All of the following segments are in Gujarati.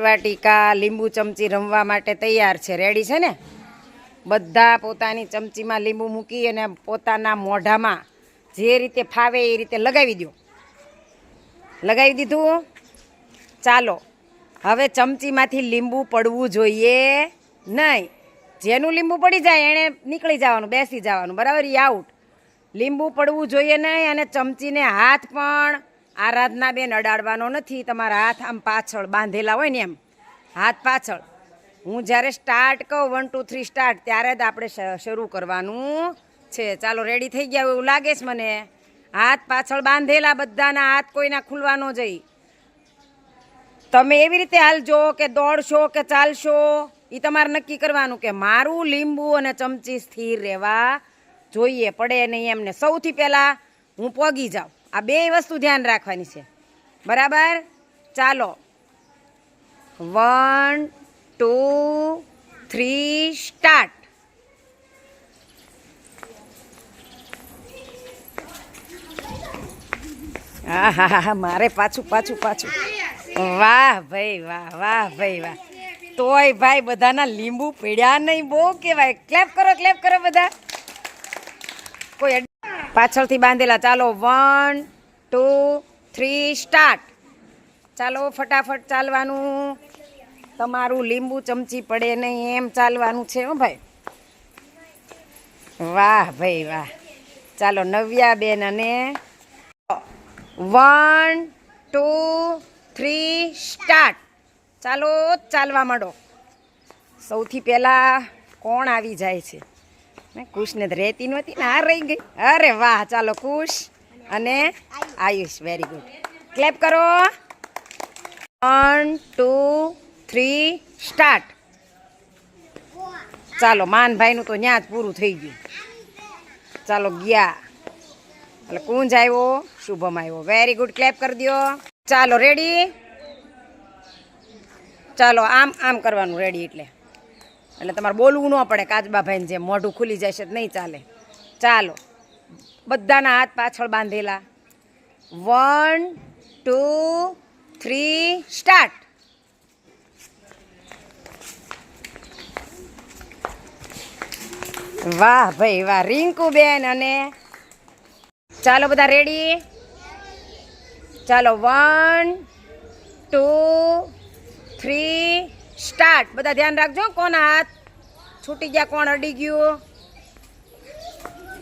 વાટિકા લીંબુ ચમચી રમવા માટે તૈયાર છે. રેડી છે ને? બધા પોતાની ચમચીમાં લીંબુ મૂકી અને પોતાના મોઢામાં જે રીતે ફાવે એ રીતે લગાવી દો. લગાવી દીધું? ચાલો. હવે ચમચીમાંથી લીંબુ પડવું જોઈએ નહીં. જેનું લીંબુ પડી જાય એણે નીકળી જવાનું, બેસી જવાનું. બરાબર? ઈ આઉટ લીંબુ પડવું જોઈએ નહીં અને ચમચીને હાથ પણ આરાધના બેન અડાડવાનો નથી, તમારા હાથ આમ પાછળ બાંધેલા હોય ને એમ. હાથ પાછળ. હું જ્યારે સ્ટાર્ટ કહું વન ટુ થ્રી સ્ટાર્ટ ત્યારે જ આપણે શરૂ કરવાનું છે. ચાલો રેડી થઈ ગયા એવું લાગે છે મને? હાથ પાછળ બાંધેલા બધાના, હાથ કોઈના ખુલવાનો જઈ. તમે એવી રીતે હાલજો કે દોડશો કે ચાલશો એ તમારે નક્કી કરવાનું કે મારું લીંબુ અને ચમચી સ્થિર રહેવા જોઈએ, પડે નહીં એમને. સૌથી પહેલાં હું પોગી જાઉં. આ બે વસ્તુ ધ્યાન રાખવાની છે. બરાબર? ચાલો. One, two, three, start. હા હા મારે પાછું પાછું પાછું. વાહ ભાઈ, વાહ વાહ, ભાઈ, વાહ. તોય ભાઈ બધાના લીંબુ પીડ્યા નહીં બહુ કહેવાય. ક્લેપ કરો ક્લેપ કરો બધા. કોઈ પાછળથી બાંધેલા. ચાલો, વન, ટુ, થ્રી, સ્ટાર્ટ. ચાલો, ફટાફટ ચાલવાનું. તમારું લીંબુ ચમચી પડે નહીં એમ ચાલવાનું છે, હો ભાઈ. વાહ ભાઈ, વાહ. ચાલો, નવ્યા બેન અને વન, ટુ, થ્રી, સ્ટાર્ટ. ચાલો, ચાલવા માંડો. સૌથી પહેલાં કોણ આવી જાય છે? કુશને તો રહેતી નહોતી ને આ રહી ગઈ. અરે વાહ, ચાલો કુશ અને આયુષ વેરી ગુડ ક્લેપ કરો. વન ટુ થ્રી સ્ટાર્ટ ચાલો, માનભાઈનું તો ત્યાં જ પૂરું થઈ ગયું. ચાલો, ગયા. એટલે કુંજ આવ્યો, શુભમ આવ્યો. વેરી ગુડ ક્લેપ કરી દો ચાલો રેડી ચાલો, આમ આમ કરવાનું રેડી એટલે. એટલે તમારે બોલવું ન પડે કાચબાભાઈને જેમ મોઢું ખુલી જશે તો નહીં ચાલે. ચાલો. બધાના હાથ પાછળ બાંધેલા. One, two, three, start. વાહ ભાઈ વાહ રિંકુ બેન અને ચાલો બધા રેડી? ચાલો, વન, ટુ, થ્રી સ્ટાર્ટ. બધા ધ્યાન રાખજો કોના હાથ છૂટી ગયા કોણ અડી ગયું.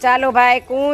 ચાલો ભાઈ કું